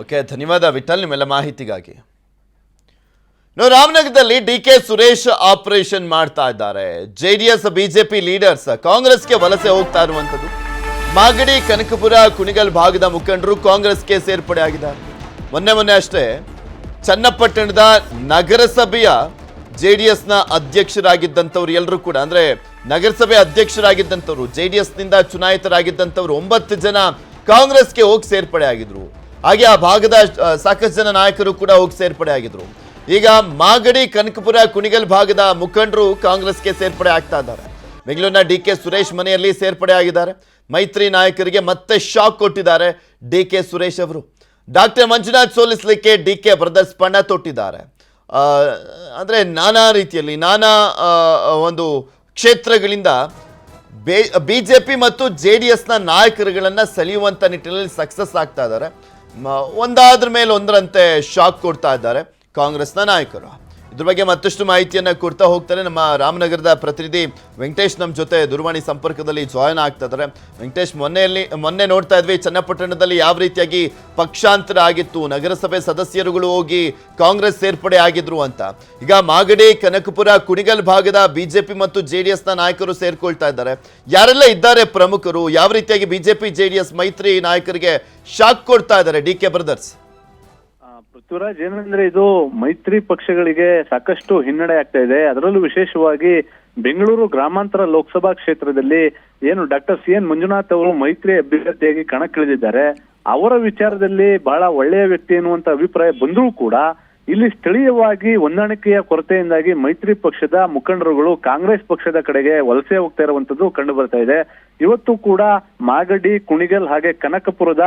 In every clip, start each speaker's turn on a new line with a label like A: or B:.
A: Okay ಧನ್ಯವಾದ ವಿಠಲ್ ನಿಮ್ಮೆಲ್ಲ ಮಾಹಿತಿಗಾಗಿ. ನಾವು ರಾಮನಗರದಲ್ಲಿ ಡಿ ಕೆ ಸುರೇಶ್ ಆಪರೇಷನ್ ಮಾಡ್ತಾ ಇದ್ದಾರೆ. ಜೆಡಿಎಸ್, ಬಿಜೆಪಿ ಲೀಡರ್ಸ್ ಕಾಂಗ್ರೆಸ್ಗೆ ವಲಸೆ ಹೋಗ್ತಾ ಇರುವಂಥದ್ದು. ಮಾಗಡಿ, ಕನಕಪುರ, ಕುಣಿಗಲ್ ಭಾಗದ ಮುಖಂಡರು ಕಾಂಗ್ರೆಸ್ಗೆ ಸೇರ್ಪಡೆ ಆಗಿದ್ದಾರೆ. ಮೊನ್ನೆ ಮೊನ್ನೆ ಅಷ್ಟೇ ಚನ್ನಪಟ್ಟಣದ ನಗರಸಭೆಯ ಜೆ ಡಿ ಎಸ್ನ ಅಧ್ಯಕ್ಷರಾಗಿದ್ದಂಥವ್ರು ಎಲ್ಲರೂ ಕೂಡ, ಅಂದ್ರೆ ನಗರಸಭೆ ಅಧ್ಯಕ್ಷರಾಗಿದ್ದಂಥವ್ರು ಜೆ ಡಿ ಎಸ್ನಿಂದ ಚುನಾಯಿತರಾಗಿದ್ದಂಥವ್ರು ಒಂಬತ್ತು ಜನ ಕಾಂಗ್ರೆಸ್ಗೆ ಹೋಗಿ ಸೇರ್ಪಡೆ ಆಗಿದ್ರು. ಹಾಗೆ ಆ ಭಾಗದ ಸಾಕಷ್ಟು ಜನ ನಾಯಕರು ಕೂಡ ಹೋಗಿ ಸೇರ್ಪಡೆ ಆಗಿದ್ರು. ಈಗ ಮಾಗಡಿ, ಕನಕಪುರ, ಕುಣಿಗಲ್ ಭಾಗದ ಮುಖಂಡರು ಕಾಂಗ್ರೆಸ್ಗೆ ಸೇರ್ಪಡೆ ಆಗ್ತಾ ಇದ್ದಾರೆ. ಬೆಂಗಳೂರಿನ ಡಿ ಕೆ ಸುರೇಶ್ ಮನೆಯಲ್ಲಿ ಸೇರ್ಪಡೆ ಆಗಿದ್ದಾರೆ. ಮೈತ್ರಿ ನಾಯಕರಿಗೆ ಮತ್ತೆ ಶಾಕ್ ಕೊಟ್ಟಿದ್ದಾರೆ ಡಿ ಕೆ ಸುರೇಶ್ ಅವರು. ಡಾಕ್ಟರ್ ಮಂಜುನಾಥ್ ಸೋಲಿಸಲಿಕ್ಕೆ ಡಿ ಕೆ ಬ್ರದರ್ಸ್ ಪಣ ತೊಟ್ಟಿದ್ದಾರೆ. ಅಂದರೆ ನಾನಾ ರೀತಿಯಲ್ಲಿ, ನಾನಾ ಒಂದು ಕ್ಷೇತ್ರಗಳಿಂದ ಬಿಜೆಪಿ ಮತ್ತು ಜೆ ಡಿ ಎಸ್ನ ನಾಯಕರುಗಳನ್ನು ಸೆಳೆಯುವಂಥ ನಿಟ್ಟಿನಲ್ಲಿ ಸಕ್ಸಸ್ ಆಗ್ತಾ ಇದ್ದಾರೆ. ಒಂದಾದ್ರ ಮೇಲೆ ಒಂದರಂತೆ ಶಾಕ್ ಕೊಡ್ತಾ ಇದ್ದಾರೆ ಕಾಂಗ್ರೆಸ್ನ ನಾಯಕರು. ಇದ್ರ ಬಗ್ಗೆ ಮತ್ತಷ್ಟು ಮಾಹಿತಿಯನ್ನು ಕೊಡ್ತಾ ಹೋಗ್ತಾರೆ ನಮ್ಮ ರಾಮನಗರದ ಪ್ರತಿನಿಧಿ ವೆಂಕಟೇಶ್ ನಮ್ಮ ಜೊತೆ ದೂರವಾಣಿ ಸಂಪರ್ಕದಲ್ಲಿ ಜಾಯ್ನ್ ಆಗ್ತಾ ಇದ್ದಾರೆ. ವೆಂಕಟೇಶ್, ಮೊನ್ನೆಯಲ್ಲಿ, ಮೊನ್ನೆ ನೋಡ್ತಾ ಇದ್ವಿ, ಚನ್ನಪಟ್ಟಣದಲ್ಲಿ ಯಾವ ರೀತಿಯಾಗಿ ಪಕ್ಷಾಂತರ ಆಗಿತ್ತು ನಗರಸಭೆ ಸದಸ್ಯರುಗಳು ಹೋಗಿ ಕಾಂಗ್ರೆಸ್ ಸೇರ್ಪಡೆ ಆಗಿದ್ರು ಅಂತ. ಈಗ ಮಾಗಡಿ, ಕನಕಪುರ, ಕುಣಿಗಲ್ ಭಾಗದ ಬಿಜೆಪಿ ಮತ್ತು ಜೆ ಡಿ ಎಸ್ನ ನಾಯಕರು ಸೇರ್ಕೊಳ್ತಾ ಇದ್ದಾರೆ. ಯಾರೆಲ್ಲ ಇದ್ದಾರೆ ಪ್ರಮುಖರು? ಯಾವ ರೀತಿಯಾಗಿ ಬಿಜೆಪಿ ಜೆ ಡಿ ಎಸ್ ಮೈತ್ರಿ ನಾಯಕರಿಗೆ ಶಾಕ್ ಕೊಡ್ತಾ ಇದ್ದಾರೆ ಡಿ ಕೆ ಬ್ರದರ್ಸ್?
B: ಪೃಥ್ವಿರಾಜ್, ಏನಂದ್ರೆ ಇದು ಮೈತ್ರಿ ಪಕ್ಷಗಳಿಗೆ ಸಾಕಷ್ಟು ಹಿನ್ನಡೆ ಆಗ್ತಾ ಇದೆ. ಅದರಲ್ಲೂ ವಿಶೇಷವಾಗಿ ಬೆಂಗಳೂರು ಗ್ರಾಮಾಂತರ ಲೋಕಸಭಾ ಕ್ಷೇತ್ರದಲ್ಲಿ ಏನು ಡಾಕ್ಟರ್ ಸಿ ಎನ್ ಮಂಜುನಾಥ್ ಅವರು ಮೈತ್ರಿ ಅಭ್ಯರ್ಥಿಯಾಗಿ ಕಣಕ್ಕಿಳಿದಿದ್ದಾರೆ. ಅವರ ವಿಚಾರದಲ್ಲಿ ಬಹಳ ಒಳ್ಳೆಯ ವ್ಯಕ್ತಿ ಎನ್ನುವಂತ ಅಭಿಪ್ರಾಯ ಬಂದರೂ ಕೂಡ ಇಲ್ಲಿ ಸ್ಥಳೀಯವಾಗಿ ಹೊಂದಾಣಿಕೆಯ ಕೊರತೆಯಿಂದಾಗಿ ಮೈತ್ರಿ ಪಕ್ಷದ ಮುಖಂಡರುಗಳು ಕಾಂಗ್ರೆಸ್ ಪಕ್ಷದ ಕಡೆಗೆ ವಲಸೆ ಹೋಗ್ತಾ ಇರುವಂತದ್ದು ಕಂಡು ಬರ್ತಾ ಇದೆ. ಇವತ್ತು ಕೂಡ ಮಾಗಡಿ, ಕುಣಿಗಲ್ ಹಾಗೆ ಕನಕಪುರದ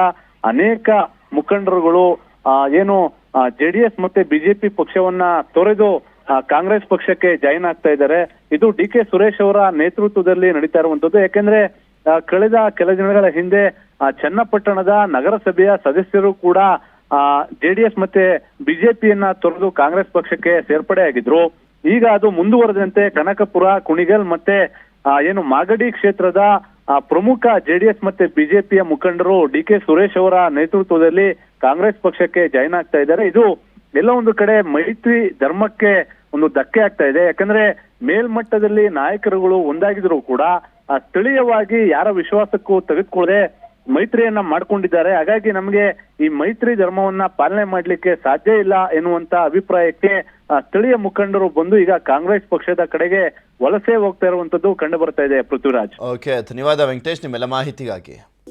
B: ಅನೇಕ ಮುಖಂಡರುಗಳು ಏನು ಜೆಡಿಎಸ್ ಮತ್ತೆ ಬಿಜೆಪಿ ಪಕ್ಷವನ್ನ ತೊರೆದು ಕಾಂಗ್ರೆಸ್ ಪಕ್ಷಕ್ಕೆ ಜಾಯಿನ್ ಆಗ್ತಾ ಇದ್ದಾರೆ. ಇದು ಡಿ ಕೆ ಸುರೇಶ್ ಅವರ ನೇತೃತ್ವದಲ್ಲಿ ನಡೀತಾ ಇರುವಂತದ್ದು ಯಾಕೆಂದ್ರೆ ಕಳೆದ ಕೆಲ ದಿನಗಳ ಹಿಂದೆ ಚನ್ನಪಟ್ಟಣದ ನಗರಸಭೆಯ ಸದಸ್ಯರು ಕೂಡ ಜೆಡಿಎಸ್ ಮತ್ತೆ ಬಿಜೆಪಿಯನ್ನ ತೊರೆದು ಕಾಂಗ್ರೆಸ್ ಪಕ್ಷಕ್ಕೆ ಸೇರ್ಪಡೆ ಆಗಿದ್ರು. ಈಗ ಅದು ಮುಂದುವರೆದಂತೆ ಕನಕಪುರ, ಕುಣಿಗಲ್ ಮತ್ತೆ ಏನು ಮಾಗಡಿ ಕ್ಷೇತ್ರದ ಪ್ರಮುಖ ಜೆಡಿಎಸ್ ಮತ್ತೆ ಬಿಜೆಪಿಯ ಮುಖಂಡರು ಡಿ ಕೆ ಸುರೇಶ್ ಅವರ ನೇತೃತ್ವದಲ್ಲಿ ಕಾಂಗ್ರೆಸ್ ಪಕ್ಷಕ್ಕೆ ಜಾಯ್ನ್ ಆಗ್ತಾ ಇದ್ದಾರೆ. ಇದು ಎಲ್ಲ ಒಂದು ಕಡೆ ಮೈತ್ರಿ ಧರ್ಮಕ್ಕೆ ಒಂದು ಧಕ್ಕೆ ಆಗ್ತಾ ಇದೆ. ಯಾಕಂದ್ರೆ ಮೇಲ್ಮಟ್ಟದಲ್ಲಿ ನಾಯಕರುಗಳು ಒಂದಾಗಿದ್ರು ಕೂಡ ಆ, ಸ್ಥಳೀಯವಾಗಿ ಯಾರ ವಿಶ್ವಾಸಕ್ಕೂ ತೆಗೆದುಕೊಳ್ಳದೆ ಮೈತ್ರಿಯನ್ನ ಮಾಡ್ಕೊಂಡಿದ್ದಾರೆ. ಹಾಗಾಗಿ ನಮಗೆ ಈ ಮೈತ್ರಿ ಧರ್ಮವನ್ನ ಪಾಲನೆ ಮಾಡ್ಲಿಕ್ಕೆ ಸಾಧ್ಯ ಇಲ್ಲ ಎನ್ನುವಂತ ಅಭಿಪ್ರಾಯಕ್ಕೆ ಸ್ಥಳೀಯ ಮುಖಂಡರು ಬಂದು ಈಗ ಕಾಂಗ್ರೆಸ್ ಪಕ್ಷದ ಕಡೆಗೆ ವಲಸೆ ಹೋಗ್ತಾ ಇರುವಂತದ್ದು ಕಂಡು ಬರ್ತಾ ಇದೆ ಪೃಥ್ವಿರಾಜ್.
A: ಓಕೆ ಧನ್ಯವಾದ ವೆಂಕಟೇಶ್ ನಿಮ್ಮೆಲ್ಲ ಮಾಹಿತಿಗಾಗಿ.